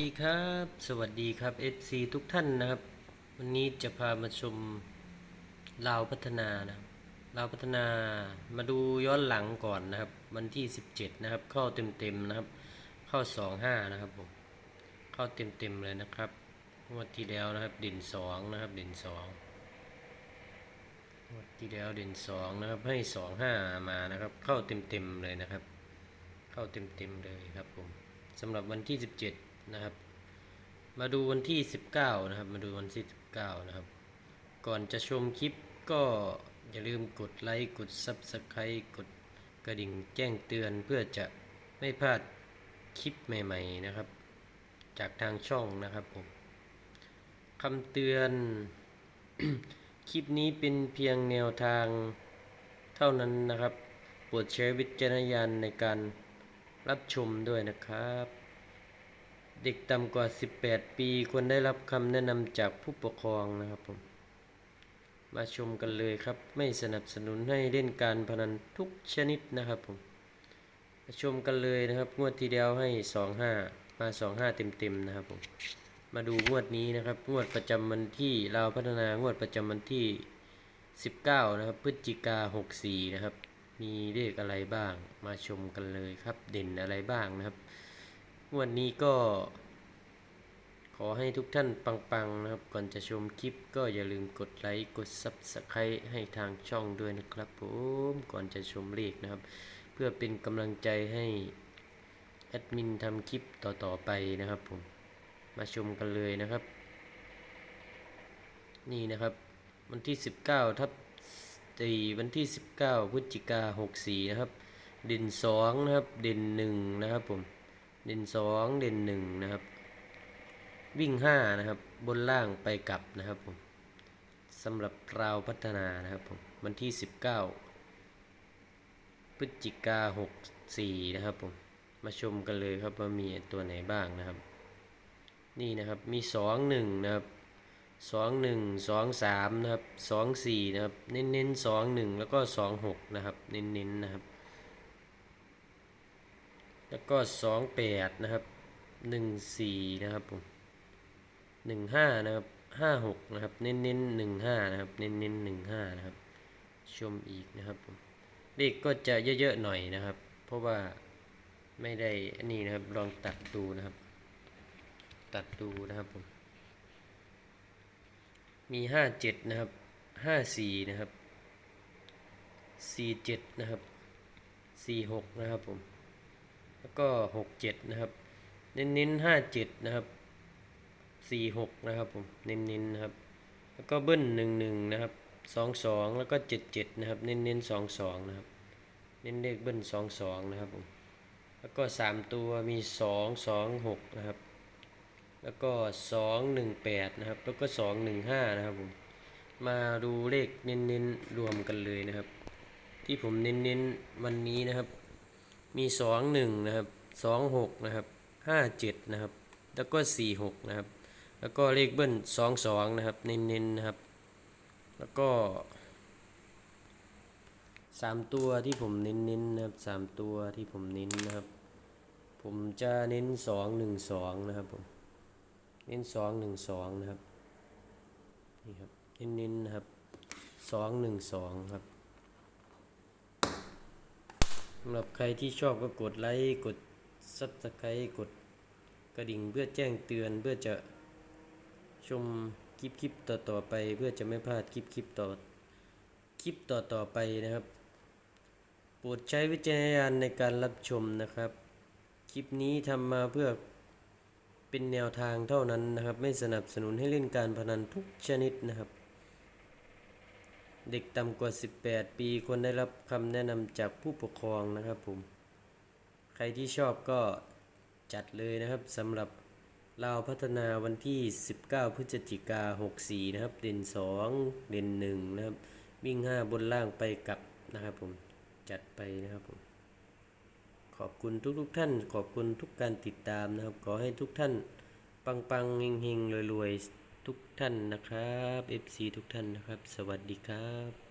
ดีครับ สวัสดีครับ FC ทุกท่านนะครับ วันนี้จะพามาชมลาวพัฒนานะครับลาวพัฒนามาดูย้อนหลังก่อนนะครับ วันที่ 17 นะครับ เข้าเต็มๆนะครับ เข้า 25 นะครับผมเข้าเต็มๆเลยนะครับงวดที่แล้วนะครับเด่น2นะครับเด่น2งวดที่แล้วเด่น2นะครับให้ 25 มานะครับ เข้าเต็มๆเลยนะครับ เข้าเต็มๆเลยครับผมสำหรับวันที่ 17 นะครับ มาดูวันที่ 19 นะครับ มาดูวันที่ 19 นะครับ ก่อนจะชมคลิปก็อย่าลืมกดไลค์ กด Subscribe กดกระดิ่งแจ้งเตือนเพื่อจะไม่พลาดคลิปใหม่ ๆ นะครับ จากทางช่องนะครับผมคำเตือน คลิปนี้เป็นเพียงแนวทางเท่านั้นนะครับ โปรดใช้วิจารณญาณในการรับชมด้วยนะครับ เด็กต่ำกว่า 18 ปีควรได้รับคำแนะนำจากผู้ปกครองนะครับผม มาชมกันเลยครับ ไม่สนับสนุนให้เล่นการพนันทุกชนิดนะครับผม มาชมกันเลยนะครับ งวดที่แล้วให้ 25 มา 25 เต็มๆนะครับผม มาดูงวดนี้นะครับ งวดประจำวันที่ลาพัฒนางวดประจำวันที่ 19 นะครับ พฤศจิกา 64 นะครับ มีเลขอะไรบ้าง มาชมกันเลยครับ เด่นอะไรบ้างนะครับ วดนี้ก็ ขอให้ทุกท่านปังๆนะครับ ก่อนจะชมคลิปก็อย่าลืมกดไลค์ กด Subscribe ให้ทางช่องด้วยนะครับผมก่อนจะชมเลขนะครับ เพื่อเป็นกำลังใจให้แอดมินทำคลิปต่อๆไปนะครับผม มาชมกันเลยนะครับ นี่นะครับ วันที่ 19ทับตีวันที่ 19พฤศจิกา64 นะครับ เด่น2นะครับ เด่น1นะครับผม เด่น2เด่น1นะครับ วิ่ง5นะครับ บนล่างไปกลับนะครับผมสำหรับราวพัฒนานะครับผมวันที่ 19 พฤศจิกา64 นะครับผมมาชมกันเลยครับว่ามีตัวไหนบ้างนะครับ นี่นะครับมี 2 1 นะครับ 2 1 2 3 นะครับ 2 4 นะครับ เน้นเน้นๆ2 1 แล้วก็ 2 6 นะครับ เน้นเน้นๆนะครับ แล้วก็2 8นะครับ1 4นะครับผม1 5นะครับ5 6นะครับเน้นเน้น1 5นะครับเน้นเน้น1 5นะครับ ชมอีกนะครับผมเลขก็จะเยอะๆหน่อยนะครับ เพราะว่าไม่ได้อันนี้นะครับลองตัดดูนะครับ ตัดดูนะครับผมมีห้าเจ็ดนะครับห้าสี่นะครับสี่เจ็ดนะครับสี่หกนะครับผม แล้วก็หกเจ็ดนะครับ เน้นๆห้าเจ็ดนะครับสี่หกนะครับผม เน้นๆนะครับ แล้วก็เบิ้ลหนึ่งหนึ่งนะครับสองสองแล้วก็เจ็ดเจ็ดนะครับ เน้นๆสองสองนะครับ เน้นเลขเบิ้ลสองสองนะครับผม แล้วก็สามตัวมีสองสองหกนะครับ แล้วก็สองหนึ่งแปดนะครับ แล้วก็สองหนึ่งห้านะครับผม มาดูเลขเน้นๆรวมกันเลยนะครับ ที่ผมเน้นๆวันนี้นะครับ มีสองหนึ่งนะครับสองหกนะครับห้าเจ็ดนะครับ แล้วก็สี่หกนะครับ แล้วก็เลขเบิ้ลสองสองนะครับ เน้นๆนะครับ แล้วก็สามตัวที่ผมเน้นๆนะครับสามตัวที่ผมเน้นนะครับ ผมจะเน้นสองหนึ่งสองนะครับผมเน้นสองหนึ่งสองนะครับนี่ครับเน้นเน้นๆนะครับสองหนึ่งสองครับ สำหรับใครที่ชอบก็กดไลค์กดซับสไครต์กดกระดิ่งเพื่อแจ้งเตือนเพื่อจะชมคลิปคลิปต่อต่อๆไป เพื่อจะไม่พลาดคลิปคลิปต่อคลิปต่อต่อๆไปนะครับโปรดใช้วิจารณญาณในการรับชมนะครับ คลิปนี้ทำมาเพื่อเป็นแนวทางเท่านั้นนะครับ ไม่สนับสนุนให้เล่นการพนันทุกชนิดนะครับ เด็กต่ำกว่า 18 ปีควรได้รับคำแนะนำจากผู้ปกครองนะครับผม ใครที่ชอบก็จัดเลยนะครับสำหรับลาพัฒนาวันที่ 19 พฤศจิกา 64 นะครับ เด่น 2 เด่น 1 นะครับ วิ่ง 5 บนล่างไปกลับนะครับผม จัดไปนะครับผม ขอบคุณทุกๆท่าน ขอบคุณทุกการติดตามนะครับ ขอให้ทุกท่านปังปังๆเฮงเฮงๆรวยๆ ทุกท่านนะครับ FC ทุกท่านนะครับ สวัสดีครับ